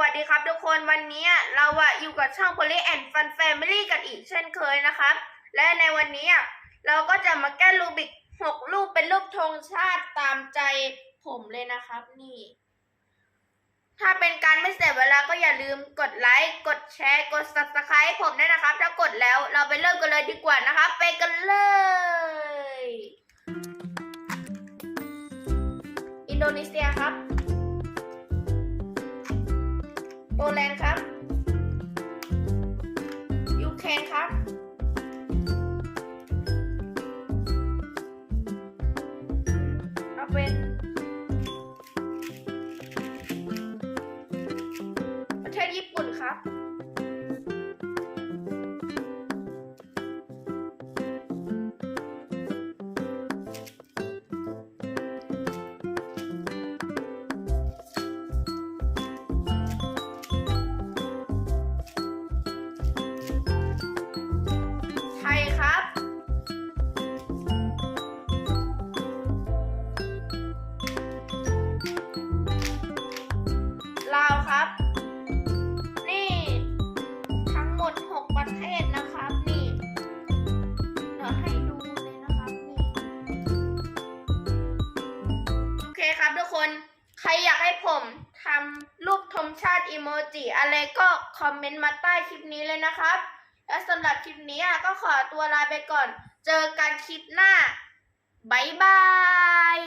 วัสดีครับทุกคนวันนี้เราอะอยู่กับช่อง Polly and Fun Family กันอีกเช่นเคยนะครับ และในวันนี้เราก็จะมาแก้รูบิกหกรูปเป็นรูปธงชาติตามใจผมเลยนะครับนี่ ถ้าเป็นการไม่เสียเวลาก็อย่าลืมกดไลค์กดแชร์กด subscribe ผมด้วยนะครับ ถ้ากดแล้วเราไปเริ่มกันเลยดีกว่านะครับ ไปกันเลยอินโดนีเซียครับ โปแลนด์ครับ ยูเครนครับ เอาเป็น ประเทศญี่ปุ่นครับ คครับทุกคน ใครอยากให้ผมทำรูปธงชาติอีโมจิอะไรก็คอมเมนต์มาใต้คลิปนี้เลยนะครับ และสำหรับคลิปนี้อะก็ขอตัวลาไปก่อน เจอกันคลิปหน้าบ๊ายบาย